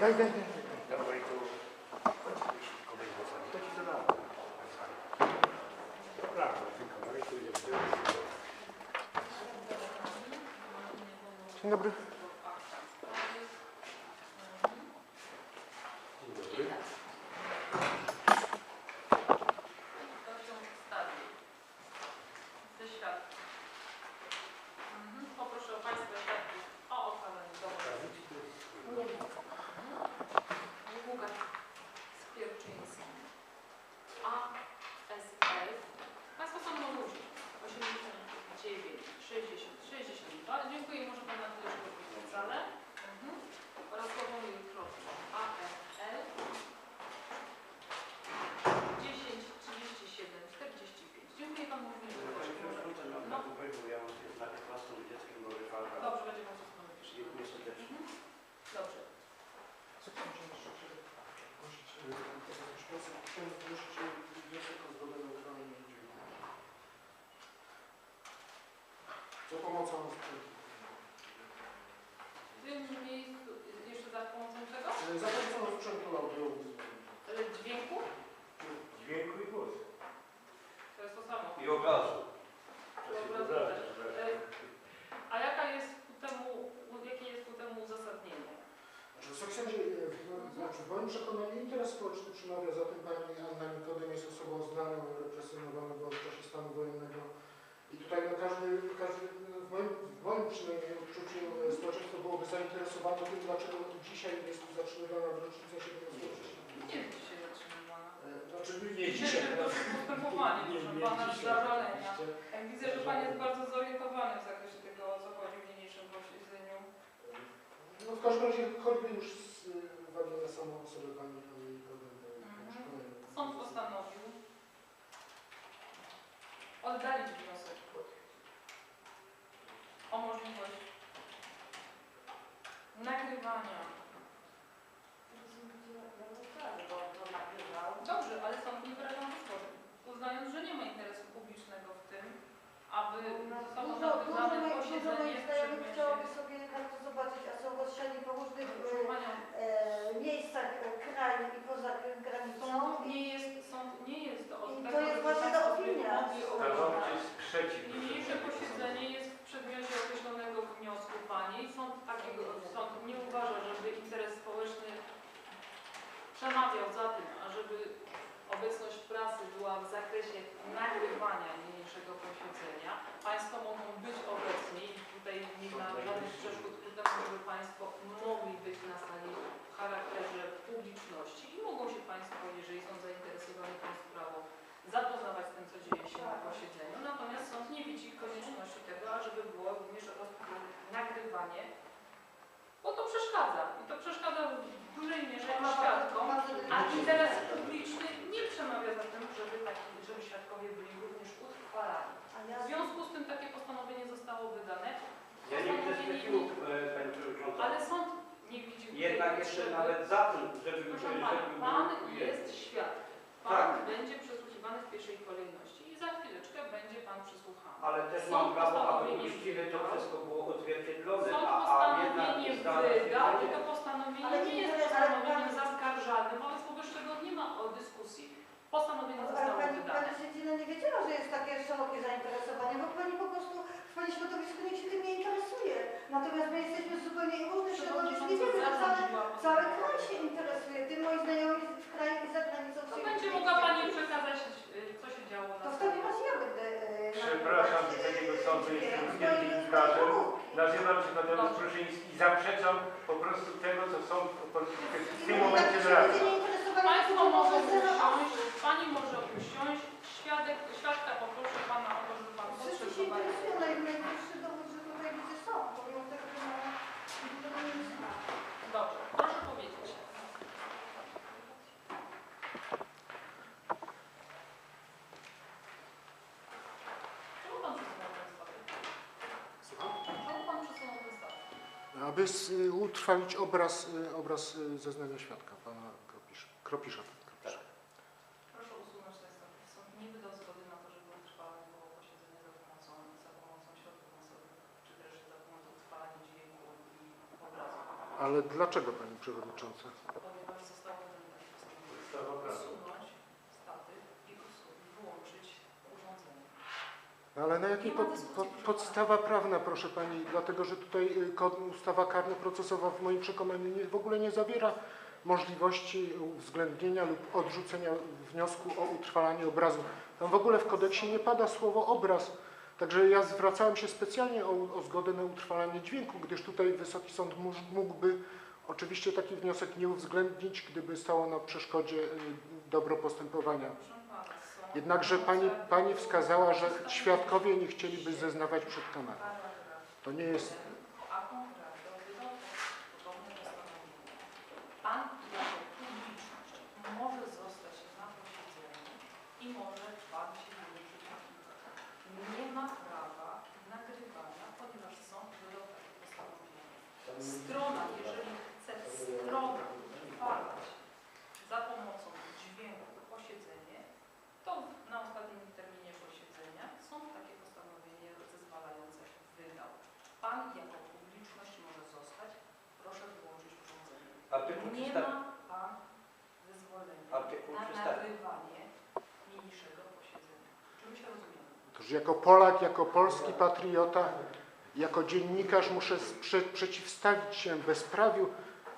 Daj, daj, daj. Dobra, i tu jeśli kogoś głosami, to ci zadam. Dobra, tylko no i tu jest. Dzień dobry. Dzień dobry. Ze świadków. Mhm. Poproszę o Państwa świadków o uchwalenie dowodu. Łukasz Spierczyński. ASL. Państwo są do ludzi. 89, 60, 62. Dziękuję. Może Pan na chwilę szybko w salę. Mhm. Oraz Sławomir Krotko. ASL. 10, 37, 45. Dziękuję Panu również za. No. Ja mam się na 15 dzieckiem do wyfalka. Dobrze, będzie Pan wszystko. Dziękuję serdecznie. Mhm. Dobrze. Co pan jeszcze zgłosić? Chciałem zgłosić wniosek o zgodę na uchwalenie dziękuję. Za pomocą W tym miejscu, jeszcze za pomocą czego? za pomocą sprzętu audio. E, Dźwięku? Dźwięku i głos. To jest to samo. I obrazu. Też. E, A jaka jest ku temu, jakie jest ku temu uzasadnienie? Znaczy, Wysoki Sądzie, e, w- znaczy, w moim przekonaniu interes społeczny przemawia za tym pani Anna Nikodem jest osobą znaną, represjonowaną w czasie stanu wojennego. I tutaj no, każdy, każdy w, moim, w moim przynajmniej odczuciu e, społeczeństwo byłoby zainteresowane tym, dlaczego dzisiaj jest tu zatrzymywana w rocznicę 17 września. Nie dzisiaj Znaczy nie Dzisiaj dzisiaj. to jest postępowanie, proszę pana, zażalenia. Jak widzę, że pan jest bardzo zorientowany w zakresie tego, o co chodzi w niniejszym posiedzeniu. No w każdym razie choćby już z e, uwagi na samą osobę pani Anny Nikodem. to Mhm. przekonanie. Sąd postanowił oddalić wniosek o możliwość nagrywania. Dobrze, ale sąd nie wyrażał zgody, uznając, że nie ma interesu publicznego w tym, Dużo, dużo moich, dużo posiedzenie moich w znajomych chciałoby sobie kartę zobaczyć, a są rozsiani po różnych e, e, miejscach e, kraju i poza granicą. Sąd nie jest, sąd nie jest do I to jest właśnie ta opinia. sprzeciw. Niniejsze posiedzenie jest w przedmiocie określonego wniosku Pani. Sąd takiego, sąd nie uważa, żeby interes społeczny przemawiał za tym, ażeby obecność prasy była w zakresie nagrywania niniejszego posiedzenia. Państwo mogą być obecni i tutaj nie ma żadnych przeszkód ku temu, żeby Państwo mogli być na sali w charakterze publiczności i mogą się Państwo, jeżeli są zainteresowani tą sprawą, zapoznawać z tym, co dzieje się na posiedzeniu. Natomiast sąd nie widzi konieczności tego, ażeby było również roz- nagrywanie, bo to przeszkadza. I to przeszkadza w dużej mierze świadkom, a interes publiczny nie przemawia za tym, żeby, taki, żeby świadkowie byli również utrwalani. A ja W związku z tym takie postanowienie zostało wydane, Ja nie widzę sprzeciwu, e, Pani Przewodnicząca. ale sąd nie widzi Jednak jeszcze nawet za tym, żeby... Proszę żeby Pana, był- Pan jest świadkiem. Pan Tak. będzie przesłuchiwany w pierwszej kolejności i za chwileczkę będzie Pan przesłuchany. Ale też Sąd mam prawo, aby uczciwie to wszystko było odzwierciedlone, Sąd a, a jednak postanowienie i to postanowienie Ale nie jest postanowieniem ale- zaskarżalnym, wobec powyższego nie ma o dyskusji. Postanowienie zostało pani, wydane. pani Sedzina nie wiedziała, że jest takie szerokie zainteresowanie, bo pani po prostu w pani środowisku nie. Natomiast my jesteśmy z zupełnie różnych środowisk, nie wiemy, że cały, cały kraj się interesuje. Tym moi znajomi w kraju i za granicą To będzie mogła Pani przekazać, y, co się działo na To w takim razie ja będę... Przepraszam, nagrywać, Wysokiego e, Sądu, jestem wielkim komórki. Nazywam się Tadeusz Dobrze. Pruszyński i zaprzeczam po prostu tego, co sąd w tym momencie wyraża. Państwo może usiąść, Pani może usiąść, świadek, świadka poproszę Pana o to, żeby Pan Wszyscy podszedł się do bariera. interesują, naj- najwyższy dowód, że tutaj ludzie są, pomimo tego, że ma tego nie zna. Dobrze, proszę powiedzieć. Czemu Pan przesunął ten statek? Słucham? Czemu Pan przesunął ten statek? Aby y, utrwalić obraz, y, obraz y, zeznania świadka, pana Kropisza. Kropisza. Kropisza. Proszę usunąć ten statek. Sąd nie wydał zgody na to, żeby utrwalane było posiedzenie za pomocą, za pomocą środków masowych, czy też za pomocą utrwalania dźwięku i obrazu. Ale dlaczego Pani Przewodnicząca? ponieważ zostało wydane postanowienie Ustawa prawna. usunąć statyw i usu- wyłączyć urządzenie. No Ale na jakiej pod, pod, podstawa prawna, proszę Pani, dlatego że tutaj y, ustawa karno-procesowa w moim przekonaniu nie, w ogóle nie zawiera możliwości uwzględnienia lub odrzucenia wniosku o utrwalanie obrazu. Tam w ogóle w kodeksie nie pada słowo obraz. Także ja zwracałem się specjalnie o, o zgodę na utrwalanie dźwięku, gdyż tutaj Wysoki Sąd mógłby oczywiście taki wniosek nie uwzględnić, gdyby stało na przeszkodzie y, dobro postępowania. Jednakże pani, pani wskazała, że świadkowie nie chcieliby zeznawać przed kamerą. To nie jest. a konkretnie wydał podobne postanowienie. Pan jako publiczność może zostać na posiedzeniu i może pan się włączyć na kilka. Nie ma prawa nagrywania, ponieważ sąd wydał takie postanowienie. Strona, jeżeli chce strona utrwalać za pomocą dźwięku posiedzenie, to na ostatnim terminie posiedzenia sąd takie postanowienie zezwalające wydał. Pan jako publiczność może zostać, proszę wyłączyć Artykuł Nie 300. ma pan zezwolenia Artykuł na 300. nagrywanie niniejszego posiedzenia. Czy my się rozumiemy? Otóż jako Polak, jako polski patriota, jako dziennikarz muszę sprze przeciwstawić się bezprawiu,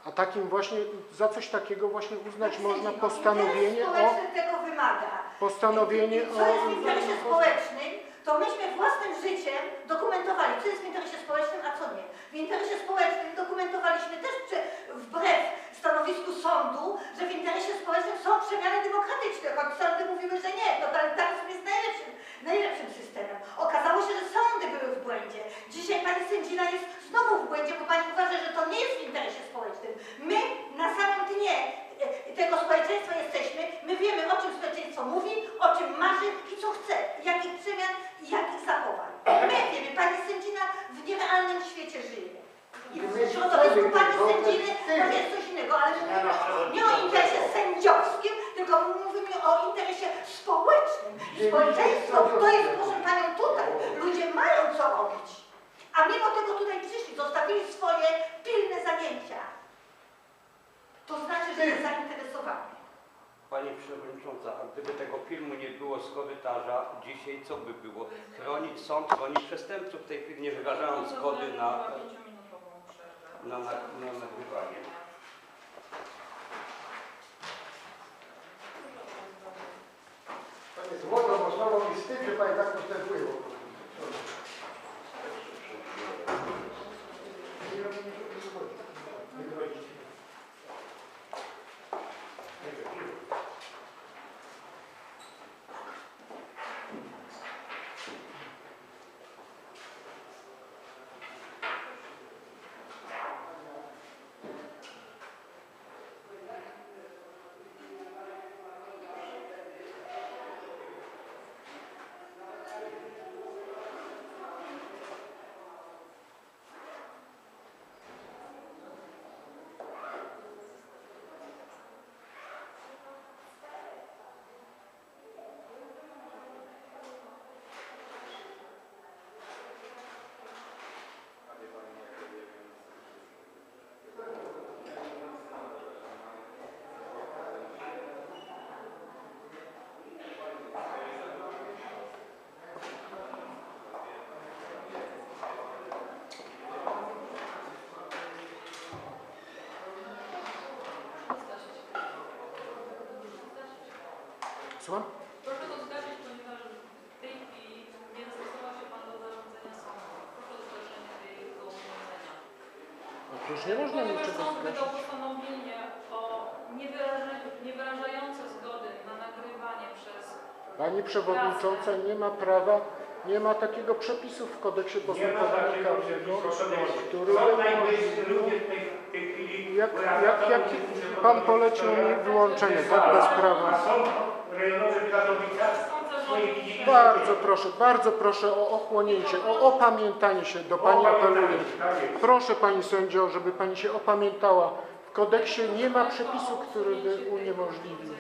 a takim właśnie, za coś takiego właśnie uznać można postanowienie o, społeczny tego wymaga. postanowienie Co jest w o, interesie społecznym, to myśmy własnym życiem dokumentowali, co jest w interesie społecznym, a co nie. W interesie społecznym dokumentowaliśmy też prze, wbrew stanowisku sądu, że w interesie społecznym są przemiany demokratyczne, choć sądy mówiły, że nie, totalitaryzm jest najlepszym, najlepszym systemem. Okazało się, że sądy były w błędzie. Dzisiaj pani sędzina jest znowu w błędzie, bo pani uważa, że to nie jest w interesie społecznym. My na samym dnie e, tego społeczeństwa jesteśmy, my wiemy o czym społeczeństwo mówi, o czym marzy i co chce, jakich przemian i jakich zachowań. My wiemy, pani sędzina w nierealnym świecie żyje. I w środowisku pani sędziny to jest coś innego, ale my mówimy o, nie o interesie sędziowskim, tylko mówimy o interesie społecznym. I społeczeństwo to jest, proszę panią, tutaj. Ludzie mają co robić. A mimo tego tutaj przyszli, zostawili swoje pilne zajęcia. To znaczy, że jest zainteresowany. Pani Przewodnicząca, a gdyby tego filmu nie było z korytarza, dzisiaj co by było? Chronić sąd, chronić przestępców, w tej chwili nie wyrażając zgody na, na, na, na nagrywanie. поэтому Słucham? Proszę to zgasić, ponieważ w tej chwili nie zastosował się Pan do zarządzenia sądu. Proszę o zgaszenie tego urządzenia. Otóż nie można Ponieważ niczego sąd wydał postanowienie o niewyrażające zgody na nagrywanie przez Pani Przewodnicząca nie ma prawa, nie ma takiego przepisu w kodeksie Nie ma postępowania karnego, który. Jak, jak, jak pan polecił mi wyłączenie, tak bez prawa. Rejonowy w Katowicach. Bardzo proszę, bardzo proszę o ochłonięcie, o opamiętanie się, do Pani apeluję. Tak. Proszę Pani sędzio, żeby Pani się opamiętała. W kodeksie nie ma przepisu, który by uniemożliwił.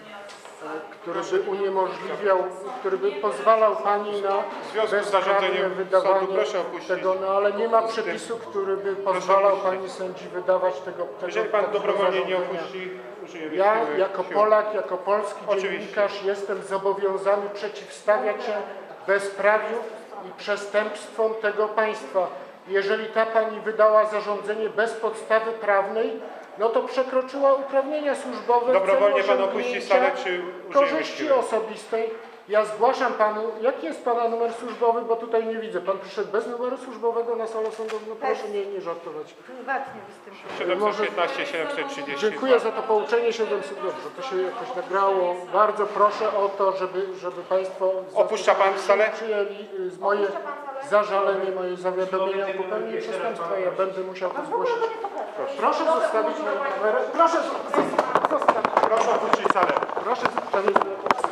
Który by uniemożliwiał, który by pozwalał Pani na W związku z sądu wydawanie proszę opuścić. tego, no ale nie ma przepisu, który by pozwalał. Pani sędzi wydawać tego, tego Jeżeli pan dobrowolnie nie opuści, użyję Ja jako. Polak, jako polski Oczywiście. dziennikarz jestem zobowiązany przeciwstawiać się bezprawiu i przestępstwom tego państwa. Jeżeli ta pani wydała zarządzenie bez podstawy prawnej, no to przekroczyła uprawnienia służbowe. w celu Dobrowolnie pan opuści osiągnięcia salę, czy użyjemy korzyści siły? osobistej. Ja zgłaszam panu, jaki jest pana numer służbowy, bo tutaj nie widzę. Pan przyszedł bez numeru służbowego na salę sądową. Proszę nie, nie żartować. Prywatnie występuję. 715 730. Dziękuję za to pouczenie 700. Dobrze, to się jakoś nagrało. Bardzo proszę o to, żeby, żeby Państwo Opuszcza pan salę? przyjęli z moje zażalenie, moje zawiadomienie o popełnieniu przestępstwa. Ja będę musiał to zgłosić. Proszę zostawić moją kamerę. Proszę zostawić. Proszę opuścić salę. Proszę zostawić moją kamerę.